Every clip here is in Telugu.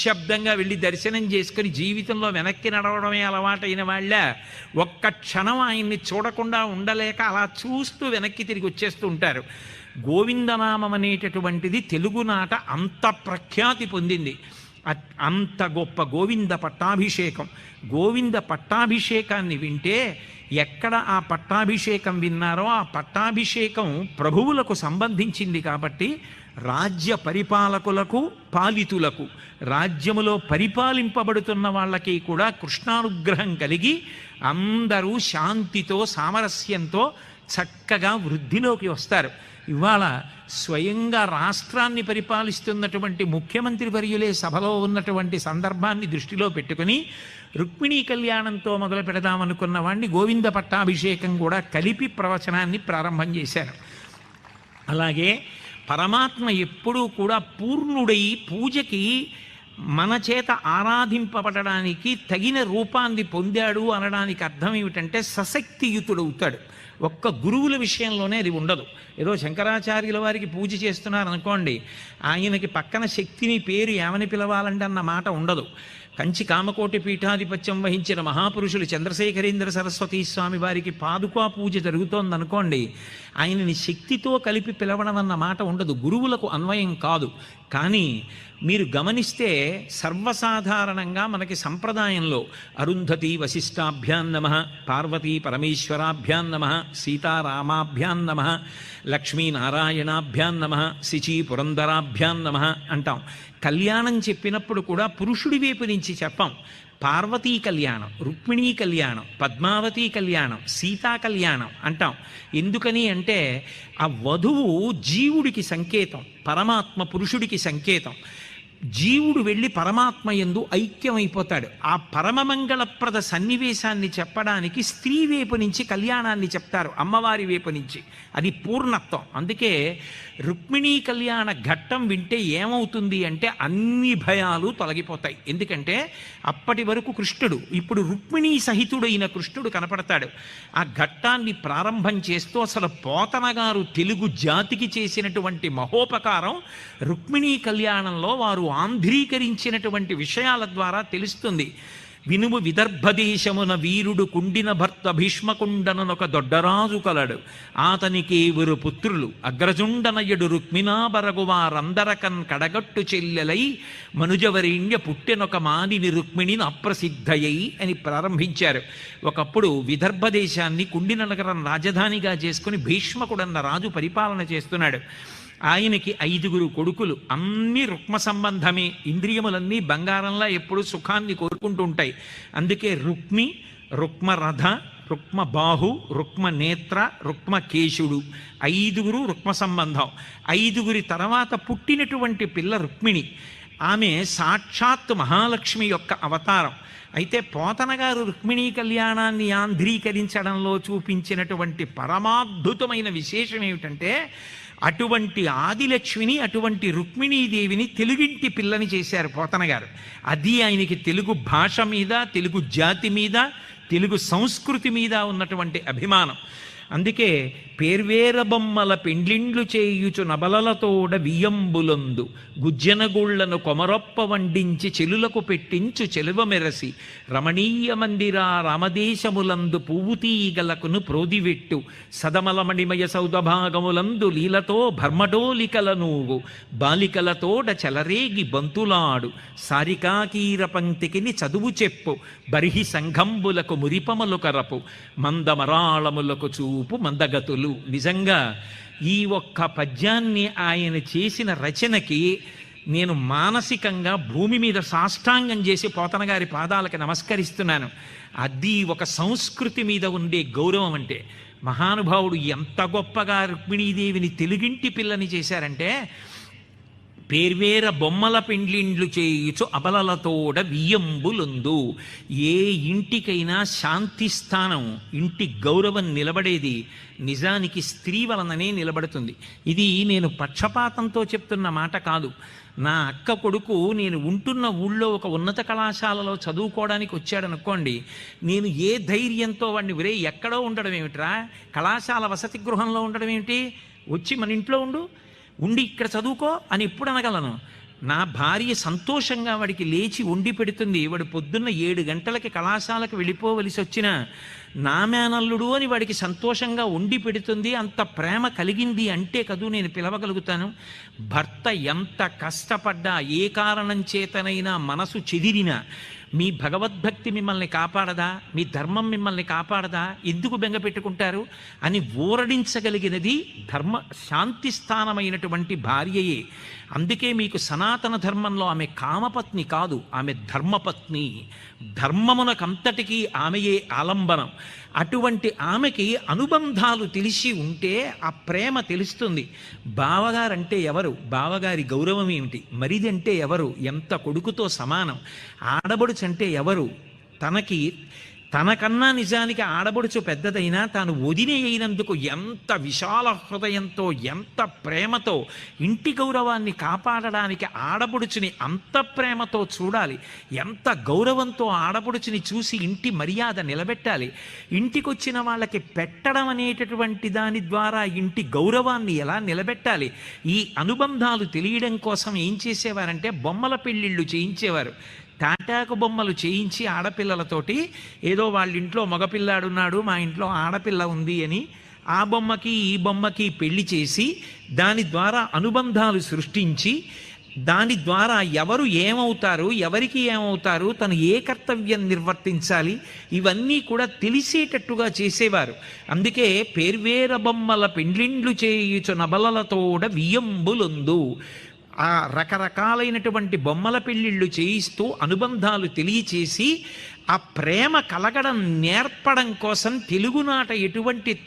నిశ్శబ్దంగా వెళ్ళి దర్శనం చేసుకుని జీవితంలో వెనక్కి నడవడమే అలవాటైన వాళ్ళ ఒక్క క్షణం ఆయన్ని చూడకుండా ఉండలేక అలా చూస్తూ వెనక్కి తిరిగి వచ్చేస్తూ ఉంటారు. గోవిందనామం అనేటటువంటిది తెలుగునాట అంత ప్రఖ్యాతి పొందింది. అంత గొప్ప గోవింద పట్టాభిషేకం. గోవింద పట్టాభిషేకాన్ని వింటే ఎక్కడ ఆ పట్టాభిషేకం విన్నారో ఆ పట్టాభిషేకం ప్రభువులకు సంబంధించింది కాబట్టి రాజ్య పరిపాలకులకు పాలితులకు రాజ్యములో పరిపాలింపబడుతున్న వాళ్ళకి కూడా కృష్ణానుగ్రహం కలిగి అందరూ శాంతితో సామరస్యంతో చక్కగా వృద్ధిలోకి వస్తారు. ఇవాళ స్వయంగా రాష్ట్రాన్ని పరిపాలిస్తున్నటువంటి ముఖ్యమంత్రి వర్యులే సభలో ఉన్నటువంటి సందర్భాన్ని దృష్టిలో పెట్టుకుని రుక్మిణీ కళ్యాణంతో మొదలు పెడదామనుకున్న వాడిని గోవింద పట్టాభిషేకం కూడా కలిపి ప్రవచనాన్ని ప్రారంభం చేశారు. అలాగే పరమాత్మ ఎప్పుడూ కూడా పూర్ణుడై పూజకి మన చేత ఆరాధింపబడడానికి తగిన రూపాన్ని పొందాడు అనడానికి అర్థం ఏమిటంటే సశక్తియుతుడవుతాడు. ఒక్క గురువుల విషయంలోనే అది ఉండదు. ఏదో శంకరాచార్యుల వారికి పూజ చేస్తున్నారు అనుకోండి ఆయనకి పక్కన శక్తిని పేరు ఏమని పిలవాలంటే అన్న మాట ఉండదు. కంచి కామకోటి పీఠాధిపత్యం వహించిన మహాపురుషులు చంద్రశేఖరేంద్ర సరస్వతీ స్వామి వారికి పాదుకా పూజ జరుగుతోందనుకోండి ఆయనని శక్తితో కలిపి పిలవడం అన్న మాట ఉండదు గురువులకు అన్వయం కాదు. కానీ మీరు గమనిస్తే సర్వసాధారణంగా మనకి సంప్రదాయంలో అరుంధతి వశిష్టాభ్యాం నమ పార్వతీ పరమేశ్వరాభ్యాం నమ సీతారామాభ్యాం నమ లక్ష్మీనారాయణాభ్యాం నమ శిచి పురంధరాభ్యాం నమ అంటాం. కళ్యాణం చెప్పినప్పుడు కూడా పురుషుడి వైపు నుంచి చెప్పాం. పార్వతీ కళ్యాణం రుక్మిణీ కళ్యాణం పద్మావతి కళ్యాణం సీతా కళ్యాణం అంటాం. ఎందుకని అంటే ఆ వధువు జీవుడికి సంకేతం పరమాత్మ పురుషుడికి సంకేతం. జీవుడు వెళ్ళి పరమాత్మ ఎందు ఐక్యమైపోతాడు. ఆ పరమమంగళప్రద సన్నివేశాన్ని చెప్పడానికి స్త్రీ వైపు నుంచి కళ్యాణాన్ని చెప్తారు అమ్మవారి వైపు నుంచి. అది పూర్ణత్వం. అందుకే రుక్మిణీ కళ్యాణ ఘట్టం వింటే ఏమవుతుంది అంటే అన్ని భయాలు తొలగిపోతాయి. ఎందుకంటే అప్పటి వరకు కృష్ణుడు ఇప్పుడు రుక్మిణీ సహితుడైన కృష్ణుడు కనపడతాడు. ఆ ఘట్టాన్ని ప్రారంభం చేస్తూ అసలు పోతన గారు తెలుగు జాతికి చేసినటువంటి మహోపకారం రుక్మిణీ కళ్యాణంలో వారు ఆంధ్రీకరించినటువంటి విషయాల ద్వారా తెలుస్తుంది. వినుము విదర్భదేశమున వీరుడు కుండిన భర్త భీష్మకుండనొక దొడ్డరాజు కలడు. ఆతనికి ఇవురు పుత్రులు? అగ్రజుండనయుడు రుక్మిణాబరగు వారందరకన్ కడగట్టు చెల్లెలై మనుజవరీణ్య పుట్టినొక మానిని రుక్మిణిని అప్రసిద్ధయై అని ప్రారంభించారు. ఒకప్పుడు విదర్భ దేశాన్ని కుండిన నగరం రాజధానిగా చేసుకుని భీష్మకుడన్న రాజు పరిపాలన చేస్తున్నాడు. ఆయనకి ఐదుగురు కొడుకులు. అన్ని రుక్మ సంబంధమే. ఇంద్రియములన్నీ బంగారంలా ఎప్పుడు సుఖాన్ని కోరుకుంటూ ఉంటాయి అందుకే రుక్మి రుక్మరథ రుక్మ బాహు రుక్మ నేత్ర రుక్మ కేశుడు. ఐదుగురు రుక్మ సంబంధం. ఐదుగురి తర్వాత పుట్టినటువంటి పిల్ల రుక్మిణి. ఆమె సాక్షాత్ మహాలక్ష్మి యొక్క అవతారం. అయితే పోతనగారు రుక్మిణీ కళ్యాణాన్ని ఆంధ్రీకరించడంలో చూపించినటువంటి పరమాద్భుతమైన విశేషం ఏమిటంటే అటువంటి ఆదిలక్ష్మిని అటువంటి రుక్మిణీదేవిని తెలుగింటి పిల్లని చేశారు పోతన గారు. అది ఆయనకి తెలుగు భాష మీద తెలుగు జాతి మీద తెలుగు సంస్కృతి మీద ఉన్నటువంటి అభిమానం. అందుకే పేర్వేర బొమ్మల పెండ్లిండ్లు చేయుచు నబలలతోడ వియ్యంబులందు గుజ్జనగుళ్ళను కొమరొప్ప వండించి చెలులకు పెట్టించు చెలువ మెరసి రమణీయ మందిరా రామదేశములందు పువ్వు తీగలకును ప్రోదివెట్టు సదమలమణిమయ సౌదభాగములందు లీలతో భర్మడోలికల నువ్వు బాలికలతోడ చెలరేగి బంతులాడు సారికాకీర పంక్తికిని చదువు చెప్పు బరిహి సంఘంబులకు మురిపమలు కరపు మందమరాళములకు చూ చూపు మందగతులు. నిజంగా ఈ ఒక్క పద్యాన్ని ఆయన చేసిన రచనకి నేను మానసికంగా భూమి మీద సాష్టాంగం చేసి పోతన గారి పాదాలకు నమస్కరిస్తున్నాను. అది ఒక సంస్కృతి మీద ఉండే గౌరవం అంటే మహానుభావుడు ఎంత గొప్పగా రుక్మిణీదేవిని తెలుగింటి పిల్లని చేశారంటే పేర్వేర బొమ్మల పెండ్లిండ్లు చేయుచు అబలలతోడ వియ్యంబులుందు. ఏ ఇంటికైనా శాంతి స్థానం ఇంటి గౌరవం నిలబడేది నిజానికి స్త్రీ వలననే నిలబడుతుంది. ఇది నేను పక్షపాతంతో చెప్తున్న మాట కాదు. నా అక్క కొడుకు నేను ఉంటున్న ఊళ్ళో ఒక ఉన్నత కళాశాలలో చదువుకోవడానికి వచ్చాడనుకోండి నేను ఏ ధైర్యంతో వాడిని ఒరే ఎక్కడో ఉండడం ఏమిట్రా కళాశాల వసతి గృహంలో ఉండడం ఏమిటి వచ్చి మన ఇంట్లో ఉండు. ఉండి ఇక్కడ చదువుకో అని ఎప్పుడు అనగలను. నా భార్య సంతోషంగా వాడికి లేచి వండి పెడుతుంది. వాడు పొద్దున్న ఏడు గంటలకి కళాశాలకు వెళ్ళిపోవలసి వచ్చిన నా మేనల్లుడు అని వాడికి సంతోషంగా వండి పెడుతుంది. అంత ప్రేమ కలిగింది అంటే కదూ నేను పిలవగలుగుతాను. భర్త ఎంత కష్టపడ్డా ఏ కారణం చేతనైనా మనసు చెదిరినా మీ భగవద్భక్తి మిమ్మల్ని కాపాడదా? మీ ధర్మం మిమ్మల్ని కాపాడదా? ఎందుకు బెంగ పెట్టుకుంటారు? అని ఊరడించగలిగినది ధర్మ శాంతి స్థానమైనటువంటి భార్యయే. అందుకే మీకు సనాతన ధర్మంలో ఆమె కామపత్ని కాదు ఆమె ధర్మపత్ని. ధర్మమునకంతటికీ ఆమెయే ఆలంబనం. అటువంటి ఆమెకి అనుబంధాలు తెలిసి ఉంటే ఆ ప్రేమ తెలుస్తుంది. బావగారంటే ఎవరు? బావగారి గౌరవం ఏమిటి? మరిదంటే ఎవరు? ఎంత కొడుకుతో సమానం? ఆడబడుచంటే ఎవరు? తనకి తనకన్నా నిజానికి ఆడబడుచు పెద్దదైనా తాను వదిలి అయినందుకు ఎంత విశాల హృదయంతో ఎంత ప్రేమతో ఇంటి గౌరవాన్ని కాపాడడానికి ఆడబడుచుని అంత ప్రేమతో చూడాలి ఎంత గౌరవంతో ఆడబడుచుని చూసి ఇంటి మర్యాద నిలబెట్టాలి ఇంటికొచ్చిన వాళ్ళకి పెట్టడం అనేటటువంటి దాని ద్వారా ఇంటి గౌరవాన్ని ఎలా నిలబెట్టాలి ఈ అనుబంధాలు తెలియడం కోసం ఏం చేసేవారంటే బొమ్మల పెళ్ళిళ్ళు చేయించేవారు. తాటాకు బొమ్మలు చేయించి ఆడపిల్లలతోటి ఏదో వాళ్ళ ఇంట్లో మగపిల్లాడున్నాడు మా ఇంట్లో ఆడపిల్ల ఉంది అని ఆ బొమ్మకి ఈ బొమ్మకి పెళ్ళి చేసి దాని ద్వారా అనుబంధాలు సృష్టించి దాని ద్వారా ఎవరు ఏమవుతారు ఎవరికి ఏమవుతారు తను ఏ కర్తవ్యం నిర్వర్తించాలి ఇవన్నీ కూడా తెలిసేటట్టుగా చేసేవారు. అందుకే పేర్వేర బొమ్మల పెండ్లిండ్లు చేయుచు నబలలతోడ వియ్యంబులందు. ఆ రకరకాలైనటువంటి బొమ్మల పెళ్ళిళ్ళు చేయిస్తూ అనుబంధాలు తెలియచేసి ఆ ప్రేమ కలగడం నేర్పడం కోసం తెలుగునాట ఎటువంటి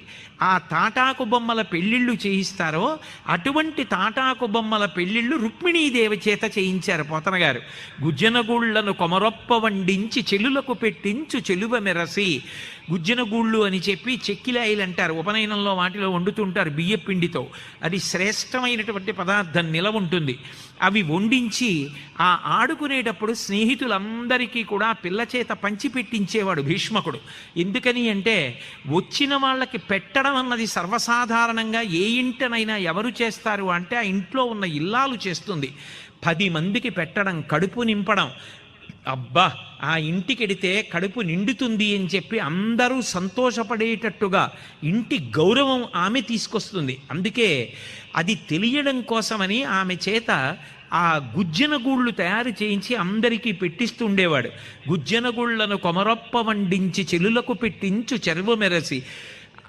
ఆ తాటాకు బొమ్మల పెళ్ళిళ్ళు చేయిస్తారో అటువంటి తాటాకు బొమ్మల పెళ్ళిళ్ళు రుక్మిణీదేవి చేత చేయించారు పోతన గారు. గుజ్జనగూళ్ళను కొమరొప్ప వండించి చెలులకు పెట్టించు చెలువ మెరసి గుజ్జనగూళ్ళు అని చెప్పి చెక్కిలాయిలు అంటారు. ఉపనయనంలో వాటిలో వండుతుంటారు బియ్య పిండితో అది శ్రేష్టమైనటువంటి పదార్థం నిలవ ఉంటుంది. అవి వండించి ఆ ఆడుకునేటప్పుడు స్నేహితులందరికీ కూడా పిల్ల చేత పంచిపెట్టించేవాడు భీష్మకుడు. ఎందుకని అంటే వచ్చిన వాళ్ళకి పెట్టడం అన్నది సర్వసాధారణంగా ఏ ఇంటనైనా ఎవరు చేస్తారు అంటే ఆ ఇంట్లో ఉన్న ఇల్లాలు చేస్తుంది. పది మందికి పెట్టడం కడుపు నింపడం అబ్బా ఆ ఇంటికెడితే కడుపు నిండుతుంది అని చెప్పి అందరూ సంతోషపడేటట్టుగా ఇంటి గౌరవం ఆమె తీసుకొస్తుంది. అందుకే అది తెలియడం కోసమని ఆమె చేత ఆ గుజ్జన గూళ్ళు తయారు చేయించి అందరికీ పెట్టిస్తుండేవాడు. గుజ్జన గూళ్ళను కొమరొప్ప వండించి చెలులకు పెట్టించు చెరువు మెరసి.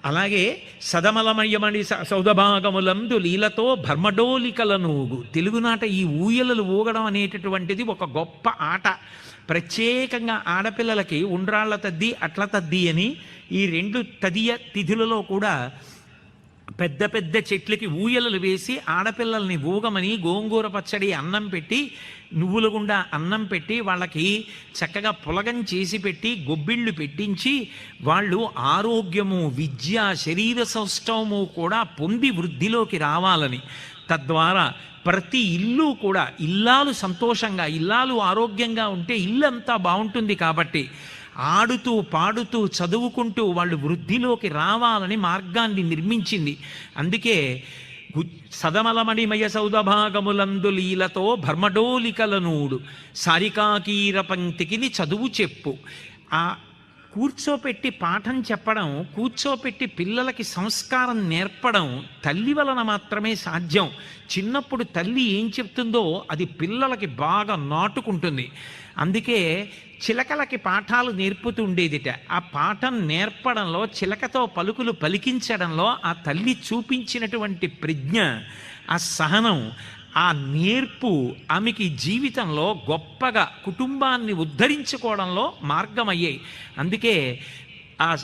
అలాగే సదమలమయమణి స- సౌదభాగములందు లీలతో భర్మడోలికలను తెలుగునాట ఈ ఊయలలు ఊగడం అనేటటువంటిది ఒక గొప్ప ఆట. ప్రత్యేకంగా ఆడపిల్లలకి ఉండ్రాళ్ళ తద్ది అట్ల తద్ది అని ఈ రెండు తదియ తిథులలో కూడా పెద్ద పెద్ద చెట్లకి ఊయలలు వేసి ఆడపిల్లల్ని ఊగమని గోంగూర పచ్చడి అన్నం పెట్టి నువ్వుల గుండా అన్నం పెట్టి వాళ్ళకి చక్కగా పులగం చేసి పెట్టి గొబ్బిళ్ళు పెట్టించి వాళ్ళు ఆరోగ్యము విద్య శరీర సౌష్టవము కూడా పొంది వృద్ధిలోకి రావాలని తద్వారా ప్రతి ఇల్లు కూడా ఇల్లాలు సంతోషంగా ఇల్లాలు ఆరోగ్యంగా ఉంటే ఇల్లంతా బాగుంటుంది కాబట్టి ఆడుతూ పాడుతూ చదువుకుంటూ వాళ్ళు వృద్ధిలోకి రావాలని మార్గాన్ని నిర్మించింది. అందుకే సదమలమణిమయ సౌదభాగములందు లీలతో భర్మడోలికలనూడు సారికాకీర పంక్తికిని చదువు చెప్పు. ఆ కూర్చోపెట్టి పాఠం చెప్పడం కూర్చోపెట్టి పిల్లలకి సంస్కారం నేర్పడం తల్లి వలన మాత్రమే సాధ్యం. చిన్నప్పుడు తల్లి ఏం చెప్తుందో అది పిల్లలకి బాగా నాటుకుంటుంది. అందుకే చిలకలకి పాఠాలు నేర్పుతూ ఉండేదిట. ఆ పాఠం నేర్పడంలో చిలకతో పలుకులు పలికించడంలో ఆ తల్లి చూపించినటువంటి ప్రజ్ఞ ఆ సహనం ఆ ఆ నేర్పు ఆమెకి జీవితంలో గొప్పగా కుటుంబాన్ని ఉద్ధరించుకోవడంలో మార్గమయ్యాయి. అందుకే ఆ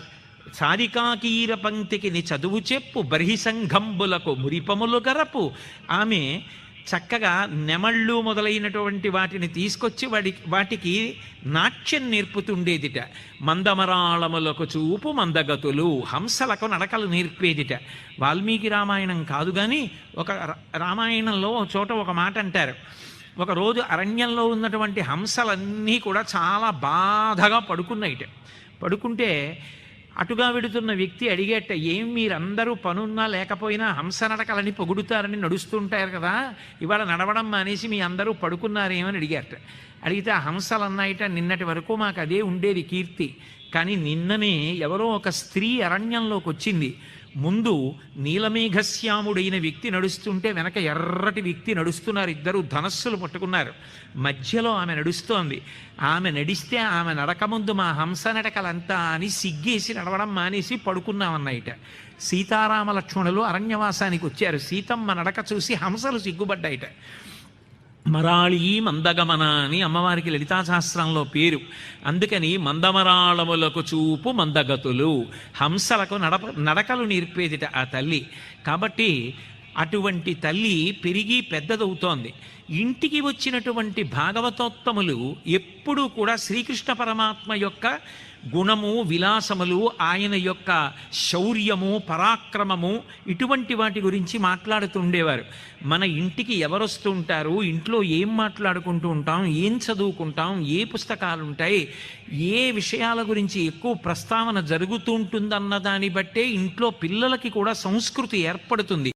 సారికాకీర పంక్తికి నీ చదువు చెప్పు బర్హిసంఘంబులకు మురిపములు గరపు. ఆమె చక్కగా నెమళ్ళు మొదలైనటువంటి వాటిని తీసుకొచ్చి వాడి వాటికి నాట్యం నేర్పుతుండేదిట. మందమరాళములకు చూపు మందగతులు హంసలకు నడకలు నేర్పేదిట. వాల్మీకి రామాయణం కాదు కానీ ఒక రా- రామాయణంలో ఒక చోట ఒక మాట అంటారు. ఒకరోజు అరణ్యంలో ఉన్నటువంటి హంసలన్నీ కూడా చాలా బాధగా పడుకున్నాయిట. పడుకుంటే అటుగా వెడుతున్న వ్యక్తి అడిగేట ఏం మీరందరూ పనున్నా లేకపోయినా హంస నడకలని పొగుడుతారని నడుస్తుంటారు కదా ఇవాళ నడవడం మానేసి మీ అందరూ పడుకున్నారేమని అడిగారట అడిగితే ఆ హంసలు అన్నాయిట నిన్నటి వరకు మాకు అదే ఉండేది కీర్తి కానీ నిన్ననే ఎవరో ఒక స్త్రీ అరణ్యంలోకి వచ్చింది ముందు నీలమేఘశ్యాముడైన వ్యక్తి నడుస్తుంటే వెనక ఎర్రటి వ్యక్తి నడుస్తున్నారు. ఇద్దరు ధనస్సులు పట్టుకున్నారు. మధ్యలో ఆమె నడుస్తోంది. ఆమె నడిస్తే ఆమె నడక ముందు మా హంస నడకలంతా అని సిగ్గేసి నడవడం మానేసి పడుకున్నామన్నయిట సీతారామ లక్ష్మణులు అరణ్యవాసానికి వచ్చారు. సీతమ్మ నడక చూసి హంసలు సిగ్గుపడ్డాయిట. మరాళీ మందగమన అని అమ్మవారికి లలితాశాస్త్రంలో పేరు. అందుకని మందమరాళములకు చూపు మందగతులు. హంసలకు నడప నడకలు నేర్పేదిట ఆ తల్లి. కాబట్టి అటువంటి తల్లి పెరిగి పెద్దదవుతోంది. ఇంటికి వచ్చినటువంటి భాగవతోత్తములు ఎప్పుడూ కూడా శ్రీకృష్ణ పరమాత్మ యొక్క గుణము విలాసములు ఆయన యొక్క శౌర్యము పరాక్రమము ఇటువంటి వాటి గురించి మాట్లాడుతుండేవారు మన ఇంటికి ఎవరొస్తూ ఉంటారు ఇంట్లో ఏం మాట్లాడుకుంటూ ఉంటాం ఏం చదువుకుంటాం ఏ పుస్తకాలు ఉంటాయి ఏ విషయాల గురించి ఎక్కువ ప్రస్తావన జరుగుతూ ఉంటుందన్న దాన్ని బట్టే ఇంట్లో పిల్లలకి కూడా సంస్కృతి ఏర్పడుతుంది.